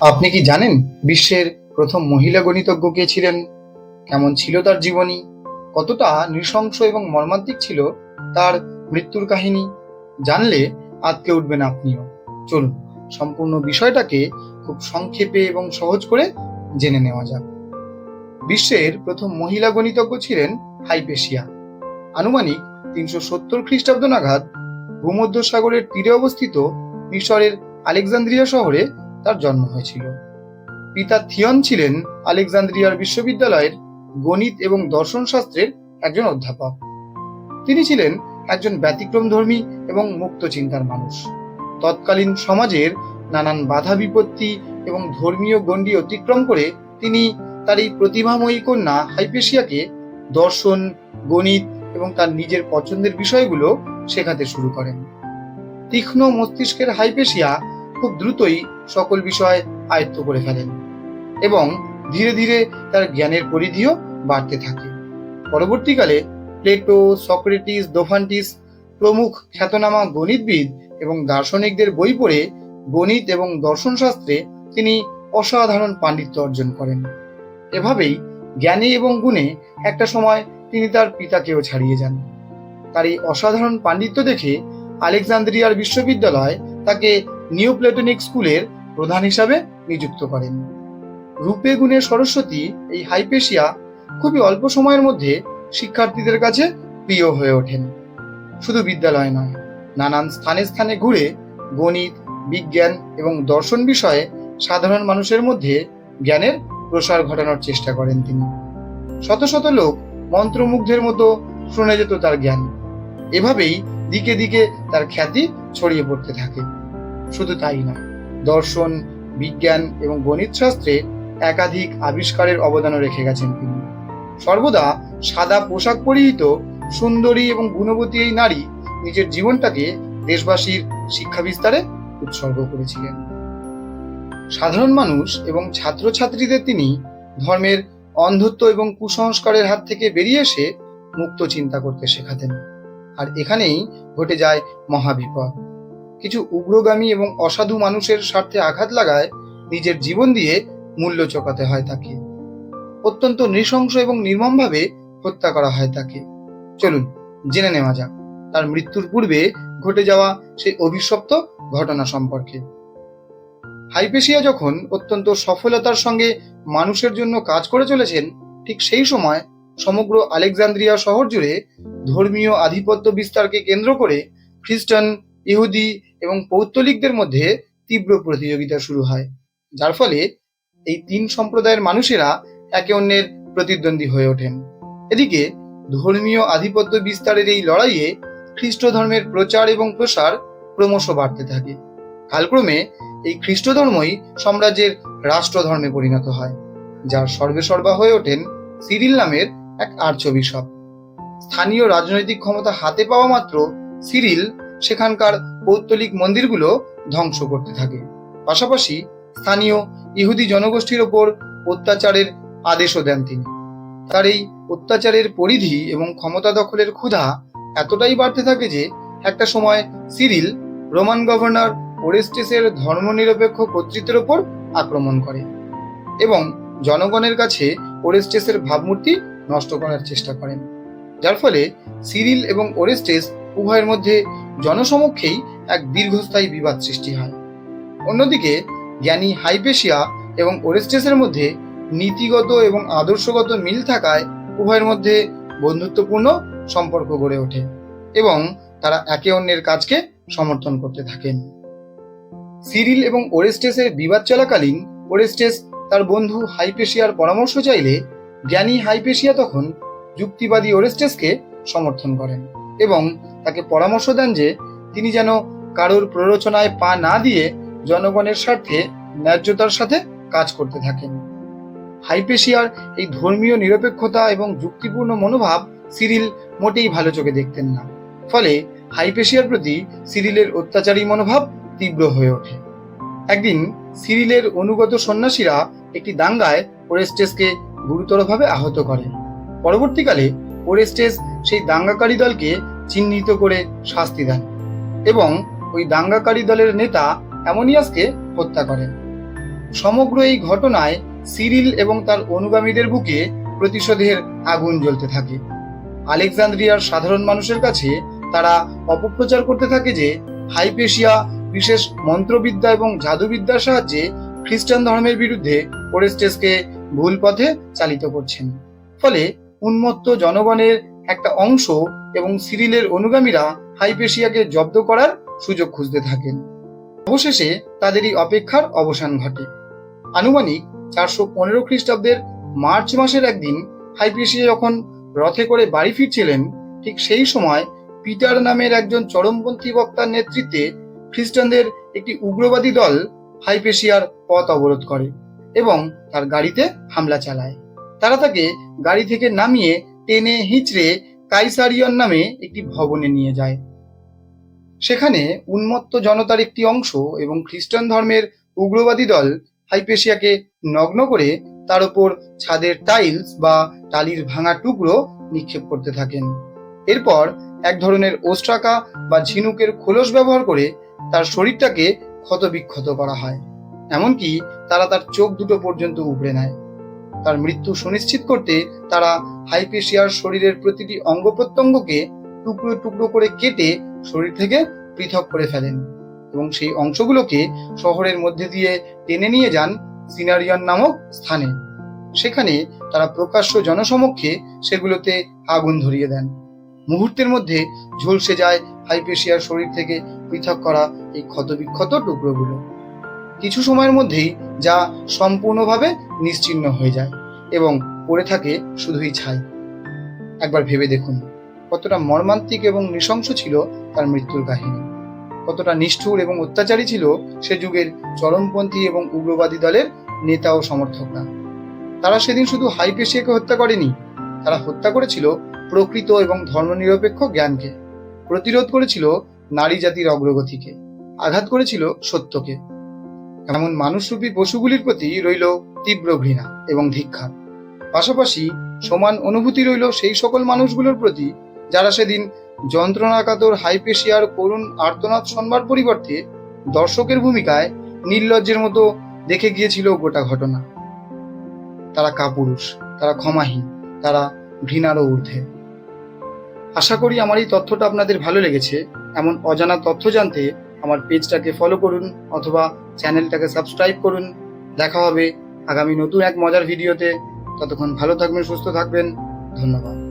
আপনি কি জানেন বিশ্বের প্রথম মহিলা গণিতজ্ঞ কে ছিলেন? কেমন ছিল তার জীবনী? কতটা নৃশংস এবং মর্মান্তিক ছিল তার মৃত্যুর কাহিনী? জানলে আটকে উঠবেন আপনিও। চলুন, সম্পূর্ণ বিষয়টাকে খুব সংক্ষেপে এবং সহজ করে জেনে নেওয়া যাক। বিশ্বের প্রথম মহিলা গণিতজ্ঞ ছিলেন হাইপেশিয়া। আনুমানিক তিনশো সত্তর খ্রিস্টাব্দ নাগাদ ভূমধ্য সাগরের তীরে অবস্থিত মিশরের আলেকজান্দ্রিয়া শহরে তার জন্ম হয়েছিল। পিতা থিয়ন ছিলেন আলেকজান্দ্রিয়ার বিশ্ববিদ্যালয়ের গণিত এবং দর্শন শাস্ত্রের একজন অধ্যাপক। তিনি ছিলেন একজন ব্যতিক্রমধর্মী এবং মুক্ত চিন্তার মানুষ। তৎকালীন সমাজের নানান বাধা বিপত্তি এবং ধর্মীয় গণ্ডি অতিক্রম করে তিনি তার এই প্রতিভাময়ী কন্যা হাইপেশিয়াকে দর্শন, গণিত এবং তার নিজের পছন্দের বিষয়গুলো শেখাতে শুরু করেন। তীক্ষ্ণ মস্তিষ্কের হাইপেশিয়া খুব দ্রুতই সকল বিষয় আয়ত্ত করে ফেলেন এবং ধীরে ধীরে তার জ্ঞানের পরিধিও বাড়তে থাকে। পরবর্তীকালে প্লেটো, সক্রেটিস, দোফান্টিস প্রমুখ খ্যাতনামা গণিতবিদ এবং দার্শনিকদের বই পড়ে গণিত এবং দর্শনশাস্ত্রে তিনি অসাধারণ পাণ্ডিত্য অর্জন করেন। এভাবেই জ্ঞানে এবং গুণে একটা সময় তিনি তার পিতাকেও ছাড়িয়ে যান। তার এই অসাধারণ পাণ্ডিত্য দেখে আলেকজান্দ্রিয়ার বিশ্ববিদ্যালয় তাকে নিউ প্লেটনিক স্কুলের প্রধান হিসাবে নিযুক্ত করেন। রূপে গুণে সরস্বতী এই হাইপেশিয়া খুবই অল্প সময়ের মধ্যে শিক্ষার্থীদের কাছে প্রিয় হয়ে ওঠেন। শুধু বিদ্যালয় নয়, নানান স্থানে স্থানে ঘুরে গণিত, বিজ্ঞান এবং দর্শন বিষয়ে সাধারণ মানুষের মধ্যে জ্ঞানের প্রসার ঘটানোর চেষ্টা করেন তিনি। শত শত লোক মন্ত্রমুগ্ধের মতো শুনে যেত তার জ্ঞান। এভাবেই দিকে দিকে তার খ্যাতি ছড়িয়ে পড়তে থাকে। শুধু তাই না দর্শন, বিজ্ঞান এবং গণিত শাস্ত্রে একাধিক আবিষ্কারের অবদানও রেখে গেছেন তিনি। সর্বদা সাদা পোশাক পরিহিত, সুন্দরী এবং গুণবতী এই নারী নিজের জীবনটাকে দেশবাসীর শিক্ষা বিস্তারে উৎসর্গ করেছিলেন। সাধারণ মানুষ এবং ছাত্রছাত্রীদের তিনি ধর্মের অন্ধত্ব এবং কুসংস্কারের হাত থেকে বেরিয়ে এসে মুক্ত চিন্তা করতে শেখাতেন। আর এখানেই ঘটে যায় মহাবিপদ। কিছু উগ্রগামী এবং অসাধু মানুষের স্বার্থে আঘাত লাগায় নিজের জীবন দিয়ে মূল্য চোকাতে হয় তাকে। অত্যন্ত নৃশংস এবং নির্মমভাবে হত্যা করা হয় তাকে। চলুন, জেনে নেওয়া যাক, তার মৃত্যুর পূর্বে ঘটে যাওয়া সেই অভিশপ্ত ঘটনা সম্পর্কে। হাইপেশিয়া যখন অত্যন্ত সফলতার সঙ্গে মানুষের জন্য কাজ করে চলেছেন, ঠিক সেই সময় সমগ্র আলেকজান্দ্রিয়া শহর জুড়ে ধর্মীয় আধিপত্য বিস্তারকে কেন্দ্র করে খ্রিস্টান ইহুদি এবং পৌত্তলিকদের মধ্যে তীব্র প্রতিযোগিতা শুরু হয়, যার ফলে এই তিন সম্প্রদায়ের মানুষেরা একে অন্যের প্রতিদ্বন্দ্বী হয়ে ওঠেন। এদিকে ধর্মীয় আধিপত্য বিস্তারের এই লড়াইয়ে খ্রিস্ট ধর্মের প্রচার এবং প্রসার ক্রমশ বাড়তে থাকে। কালক্রমে এই খ্রিস্ট ধর্মই সাম্রাজ্যের রাষ্ট্রধর্মে পরিণত হয়, যার সর্বেসর্বা হয়ে ওঠেন সিরিল নামের এক আর্চবিশপ। স্থানীয় রাজনৈতিক ক্ষমতা হাতে পাওয়া মাত্র সিরিল সেখানকার পৌত্তলিক মন্দিরগুলো ধ্বংস করতে থাকে। পাশাপাশি স্থানীয় ইহুদি জনগোষ্ঠীর ওপর অত্যাচারের আদেশও দেন তিনি। তার এই অত্যাচারের পরিধি এবং ক্ষমতা দখলের ক্ষুধা এতটাই বাড়তে থাকে যে একটা সময় সিরিল রোমান গভর্নর ওরেস্টেসের ধর্মনিরপেক্ষ কর্তৃত্বের ওপর আক্রমণ করে এবং জনগণের কাছে ওরেস্টেসের ভাবমূর্তি নষ্ট করার চেষ্টা করেন। যার ফলে সিরিল এবং ওরেস্টেস উভয়ের মধ্যে জনসমক্ষেই এক দীর্ঘস্থায়ী বিবাদ সৃষ্টি হয়। অন্যদিকে, জ্ঞানী হাইপেশিয়া এবং ওরেস্টেসের মধ্যে নীতিগত এবং আদর্শগত মিল থাকায় উভয়ের মধ্যে বন্ধুত্বপূর্ণ সম্পর্ক গড়ে ওঠে এবং তারা একে অন্যের কাজকে সমর্থন করতে থাকেন। সিরিল এবং ওরেস্টেসের বিবাদ চলাকালীন ওরেস্টেস তার বন্ধু হাইপেশিয়ার পরামর্শ চাইলে জ্ঞানী হাইপেশিয়া তখন যুক্তিবাদী ওরেস্টেসকে সমর্থন করেন এবং তাকে পরামর্শ দেন যে তিনি যেন কারোর প্ররোচনায় পা না দিয়ে জনগণের স্বার্থে, ন্যায্যতার সাথে কাজ করতে থাকেন। হাইপেশিয়ার এই ধর্মীয় নিরপেক্ষতা এবং যুক্তিপূর্ণ মনোভাব সিরিল মোটেই ভালো চোখে দেখতেন না। ফলে হাইপেশিয়ার প্রতি সিরিলের অত্যাচারী মনোভাব তীব্র হয়ে ওঠে। একদিন সিরিলের অনুগত সন্ন্যাসীরা একটি দাঙ্গায় ওরেস্টেসকে গুরুতরভাবে আহত করে পরবর্তীকালে ওরেস্টেস সেই দাঙ্গাকারী দলকে চিহ্নিত করে শাস্তি দেন এবং ওই দাঙ্গাকারী দলের নেতা অ্যামোনিয়াসকে হত্যা করেন। সমগ্র এই ঘটনায় সিরিল এবং তার অনুগামীদের বুকে প্রতিশোধের আগুন জ্বলতে থাকে। আলেকজান্দ্রিয়ার সাধারণ মানুষের কাছে তারা অপপ্রচার করতে থাকে যে হাইপেশিয়া বিশেষ মন্ত্রবিদ্যা এবং জাদুবিদ্যার সাহায্যে খ্রিস্টান ধর্মের বিরুদ্ধে ওরেস্টেসকে ভুল পথে চালিত করছেন। ফলে উন্মত্ত জনগণের একটা অংশ এবং সিরিলের অনুগামীরা হাইপেশিয়াকে জব্দ করার সুযোগ খুঁজতে থাকেন। অবশেষে তাদেরই অপেক্ষার অবসান ঘটে। আনুমানিক চারশো পনেরো খ্রিস্টাব্দের মার্চ মাসের একদিন হাইপেশিয়া যখন রথে করে বাড়ি ফিরছিলেন, ঠিক সেই সময় পিটার নামের একজন চরমপন্থী বক্তার নেতৃত্বে খ্রিস্টানদের একটি উগ্রবাদী দল হাইপেশিয়ার পথ অবরোধ করে এবং তার গাড়িতে হামলা চালায়। তারা তাকে গাড়ি থেকে নামিয়ে টেনে হিঁচড়ে কাইসারিয়ন নামে একটি ভবনে নিয়ে যায়। সেখানে উন্মত্ত জনতার একটি অংশ এবং খ্রিস্টান ধর্মের উগ্রবাদী দল হাইপেশিয়াকে নগ্ন করে তার উপর ছাদের টাইলস বা টালির ভাঙা টুকরো নিক্ষেপ করতে থাকেন। এরপর এক ধরনের ওস্ট্রাকা বা ঝিনুকের খোলস ব্যবহার করে তার শরীরটাকে ক্ষতবিক্ষত করা হয়। এমনকি তারা তার চোখ দুটো পর্যন্ত উপড়ে নেয়। তার মৃত্যু সুনিশ্চিত করতে তারা হাইপেশিয়ার শরীরের প্রতিটি অঙ্গ প্রত্যঙ্গকে টুকরো টুকরো করে কেটে শরীর থেকে পৃথক করে ফেলেন এবং সেই অংশগুলোকে শহরের মধ্যে দিয়ে টেনে নিয়ে যান সিনারিয়ান নামক স্থানে। সেখানে তারা প্রকাশ্য জনসমক্ষে সেগুলোতে আগুন ধরিয়ে দেন। মুহূর্তের মধ্যে ঝলসে যায় হাইপেশিয়ার শরীর থেকে পৃথক করা এই ক্ষতবিক্ষত টুকরোগুলো। কিছু সময়ের মধ্যেই যা সম্পূর্ণভাবে নিশ্চিহ্ন হয়ে যায় এবং পড়ে থাকে শুধুই ছাই। একবার ভেবে দেখুন, কতটা মর্মান্তিক এবং নৃশংস ছিল তার মৃত্যুর কাহিনী। কতটা নিষ্ঠুর এবং অত্যাচারী ছিল সে যুগের চরমপন্থী এবং উগ্রবাদী দলের নেতা ও সমর্থকরা। তারা সেদিন শুধু হাইপেশিয়াকে হত্যা করেনি, তারা হত্যা করেছিল প্রকৃত এবং ধর্মনিরপেক্ষ জ্ঞানকে। প্রতিরোধ করেছিল নারী জাতির অগ্রগতিকে। আঘাত করেছিল সত্যকে। এমন মানুষরূপী পশুগুলির প্রতি রইল তীব্র ঘৃণা এবং ধিক্ষা পাশাপাশি সমান অনুভূতি রইল সেই সকল মানুষগুলোর প্রতি যারা সেদিন যন্ত্রণাকাতর হাইপেশিয়ার করুণ আর্তনাদ শোনবার পরিবর্তে দর্শকের ভূমিকায় নির্লজ্জের মতো দেখে গিয়েছিল গোটা ঘটনা। তারা কাপুরুষ, তারা ক্ষমাহীন, তারা ঘৃণারও ঊর্ধ্বে। আশা করি আমার এই তথ্যটা আপনাদের ভালো লেগেছে। এমন অজানা তথ্য জানতে আমার পেজটাকে ফলো করুন অথবা চ্যানেলটাকে সাবস্ক্রাইব করুন। দেখা হবে আগামী নতুন এক মজার ভিডিওতে। ততক্ষণ ভালো থাকবেন, সুস্থ থাকবেন। ধন্যবাদ।